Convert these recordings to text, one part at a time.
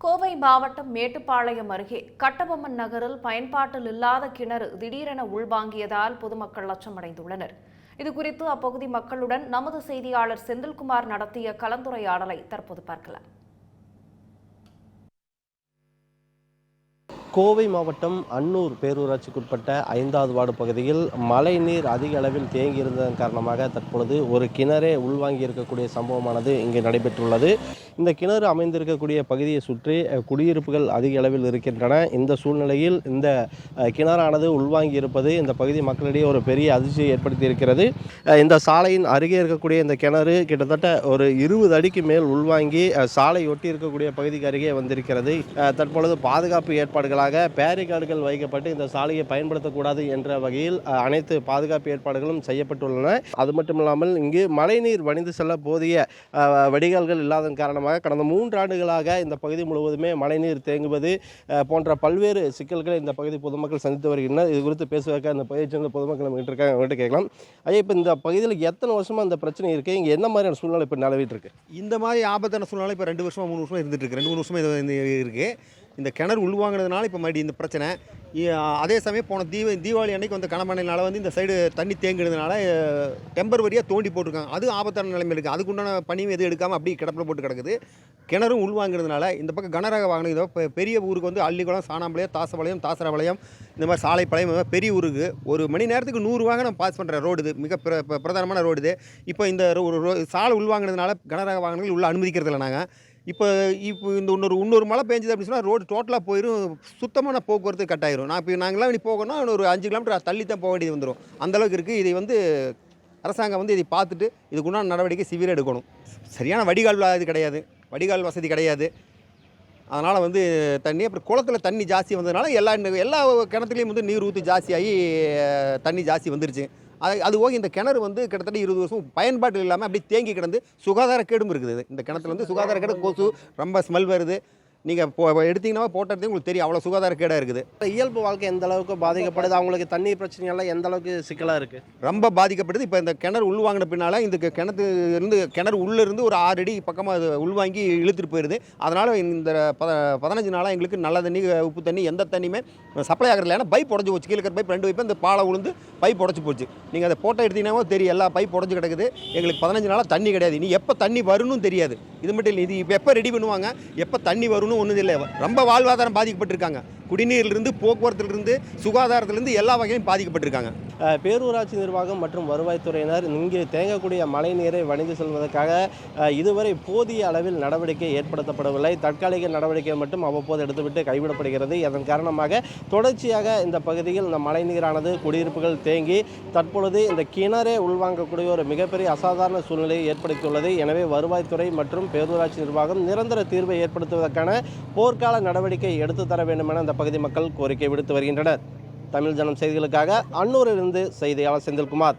கோவை மாவட்டம் மேட்டுப்பாளையம் அருகே கட்டபொம்மன் நகரில் பயன்பாட்டில் இல்லாத கிணறு திடீரென உள்வாங்கியதால் பொதுமக்கள் அச்சமடைந்துள்ளனர். இதுகுறித்து அப்பகுதி மக்களுடன் நமது செய்தியாளர் செந்தில்குமார் நடத்திய கலந்துரையாடலை தற்போது பார்க்கலாம். கோவை மாவட்டம் அன்னூர் பேரூராட்சிக்குட்பட்ட ஐந்தாவது வார்டு பகுதியில் மழைநீர் அதிக அளவில் தேங்கி இருந்ததன் காரணமாக தற்பொழுது ஒரு கிணறே உள்வாங்கி இருக்கக்கூடிய சம்பவமானது இங்கு நடைபெற்றுள்ளது. இந்த கிணறு அமைந்திருக்கக்கூடிய பகுதியை சுற்றி குடியிருப்புகள் அதிக அளவில் இருக்கின்றன. இந்த சூழ்நிலையில் இந்த கிணறானது உள்வாங்கி இருப்பது இந்த பகுதி மக்களிடையே ஒரு பெரிய அதிர்ச்சியை ஏற்படுத்தி இருக்கிறது இந்த சாலையின் அருகே இருக்கக்கூடிய இந்த கிணறு கிட்டத்தட்ட ஒரு இருபது அடிக்கு மேல் உள்வாங்கி சாலை ஒட்டி இருக்கக்கூடிய பகுதிக்கு அருகே வந்திருக்கிறது. தற்பொழுது பாதுகாப்பு ஏற்பாடுகளாக பேரிகார்டுகள் வைக்கப்பட்டு இந்த சாலையை பயன்படுத்தக்கூடாது என்ற வகையில் அனைத்து பாதுகாப்பு ஏற்பாடுகளும் செய்யப்பட்டுள்ளன. அது மட்டும் இல்லாமல் இங்கு மழைநீர் வணிந்து செல்ல போதிய வடிகால்கள் இல்லாதன் காரணமாக கடந்த மூன்று ஆண்டுகளாக இந்த பகுதி முழுவதுமே மழைநீர் தேங்குவது போன்ற பல்வேறு சிக்கல்களை இந்த பகுதி பொதுமக்கள் சந்தித்து வருகின்றனர். இது குறித்து பேசுவதற்காக இந்த பகுதியை சேர்ந்த பொதுமக்கள் நம்ம இருக்காங்க. அவங்ககிட்ட கேட்கலாம். ஐயா இப்போ இந்த பகுதியில் எத்தனை வருஷமாக இந்த பிரச்சனை இருக்குது இங்கே என்ன மாதிரியான சூழ்நிலை இப்போ நிலவிட்டு இருக்கு? இந்த மாதிரி ஆபத்தான சூழ்நிலை இப்போ ரெண்டு வருஷமாக மூணு வருஷமாக இருந்துட்டு இருக்கு. ரெண்டு மூணு வருஷமாக இது இந்த இந்த கிணறு உள்வாங்கினதுனால இப்போ மறுபடியும் இந்த பிரச்சனை. அதே சமயம் போன தீப தீபாவளி அன்னைக்கு வந்து கணமழைனால வந்து இந்த சைடு தண்ணி தேங்கினதுனால டெம்பரவரியாக தோண்டி போட்டிருக்காங்க. அது ஆபத்தான நிலைமை இருக்குது அதுக்குண்டான பணியும் எதுவும் எடுக்காமல் அப்படியே கிடப்பில் போட்டு கிடக்குது. கிணறும் உள்வாங்கிறதுனால இந்த பக்கம் கனரக வாகனம் இதோ இப்போ பெரிய ஊருக்கு வந்து அள்ளிக்குளம் சாணாம்பாளையம் தாசபாளையம் தாசரபாளையம் இந்த மாதிரி சாலைப்பாளையம் இந்த மாதிரி பெரிய ஊருக்கு ஒரு மணி நேரத்துக்கு நூறு வாகனம் பாஸ் பண்ணுற ரோடு இது. மிக பிர பிரதானமான ரோடு இது. இப்போ இந்த ரோ- ஒரு ரோ- சாலை உள்வாங்கினதுனால கனரக வாகனங்கள் உள்ள அனுமதிக்கிறதில்ல நாங்கள் இப்போ இப்போ இந்த இன்னொரு இன்னொரு மழை பெஞ்சது அப்படின்னு சொன்னால் ரோடு டோட்டலாக போயிடும் சுத்தமான போக்குவரத்து கட் ஆயிரும் நான் இப்போ நாங்களாம் இனி போகணும்னா ஒரு அஞ்சு கிலோமீட்டர் தள்ளி தான் போக வேண்டியது வந்துடும் அந்தளவுக்கு இருக்குது இதை வந்து அரசாங்கம் வந்து இதை பார்த்துட்டு இதுக்குண்டான நடவடிக்கை சிவியர் எடுக்கணும். சரியான வடிகால் இது கிடையாது. வடிகால் வசதி கிடையாது. அதனால் வந்து தண்ணி அப்புறம் குளத்துல தண்ணி ஜாஸ்தி வந்ததுனால எல்லா எல்லா கிணத்துலையும் வந்து நீர் ஊற்றி ஜாஸ்தியாகி தண்ணி ஜாஸ்தி வந்துருச்சு. அது அது போக இந்த கிணறு வந்து கிட்டத்தட்ட இருபது வருஷம் பயன்பாட்டு இல்லாமல் அப்படியே தேங்கி கிடந்து சுகாதார கேடும் இருக்குது. இந்த கிணத்துல வந்து சுகாதார கேடு கொசு ரொம்ப ஸ்மெல் வருது. நீங்கள் போ எடுத்தீங்கன்னா போட்ட இடத்துல உங்களுக்கு தெரியும். அவ்வளோ சுகாதார கேடாக இருக்குது. இயல்பு வாழ்க்கை எந்த அளவுக்கு பாதிக்கப்படுது? அவங்களுக்கு தண்ணீர் பிரச்சனையெல்லாம் எந்த அளவுக்கு சிக்கலாக இருக்கு? ரொம்ப பாதிக்கப்படுது. இப்போ இந்த கிணறு உள்வாங்கின பின்னால் இந்த கிணத்து இருந்து கிணறு உள்ளே இருந்து ஒரு ஆறு அடி பக்கமாக அது உள்வாங்கி இழுத்துட்டு போயிடுது அதனால் இந்த பத பதினஞ்சு நாளாக எங்களுக்கு நல்ல தண்ணி உப்பு தண்ணி எந்த தண்ணியுமே சப்ளை ஆகிறதில்ல. ஏன்னா பைப் உடஞ்சி போச்சு. கீழே இருக்கிற பைப் ரெண்டு பைப் இந்த பாலை உளுந்து பைப் உடச்சி போச்சு. நீங்கள் அதை போட்டோ எடுத்தீங்கன்னா தெரியும். எல்லா பைப் உடஞ்சி கிடக்குது. எங்களுக்கு பதினஞ்சு நாளாக தண்ணி கிடையாது. இனி எப்போ தண்ணி வரும்னு தெரியாது. இது மட்டும் இல்லை இது இப்போ எப்போ ரெடி பண்ணுவாங்க? எப்போ தண்ணி வரும்னு ஒன்றும் இல்லை. ரொம்ப வாழ்வாதாரம் பாதிக்கப்பட்டிருக்காங்க. குடிநீர்லேருந்து போக்குவரத்துலேருந்து சுகாதாரத்திலிருந்து எல்லா வகையிலும் பாதிக்கப்பட்டிருக்காங்க. பேரூராட்சி நிர்வாகம் மற்றும் வருவாய்த்துறையினர் இங்கே தேங்கக்கூடிய மழை நீரை வணிந்து செல்வதற்காக இதுவரை போதிய அளவில் நடவடிக்கை ஏற்படுத்தப்படவில்லை. தற்காலிக நடவடிக்கை மட்டும் அவ்வப்போது எடுத்துவிட்டு கைவிடப்படுகிறது. இதன் காரணமாக தொடர்ச்சியாக இந்த பகுதியில் இந்த மழை நீரானது குடியிருப்புகள் தேங்கி தற்பொழுது இந்த கிணறே உள்வாங்கக்கூடிய ஒரு மிகப்பெரிய அசாதாரண சூழ்நிலையை ஏற்படுத்தியுள்ளது. எனவே வருவாய்த்துறை மற்றும் பேரூராட்சி நிர்வாகம் நிரந்தர தீர்வை ஏற்படுத்துவதற்கான போர்க்கால நடவடிக்கை எடுத்து தர வேண்டும் என இந்த பகுதி மக்கள் கோரிக்கை விடுத்து வருகின்றனர். தமிழ் ஜனம் செய்திகளுக்காக அன்னூரிலிருந்து செய்தியாளர் செந்தில்குமார்.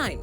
nine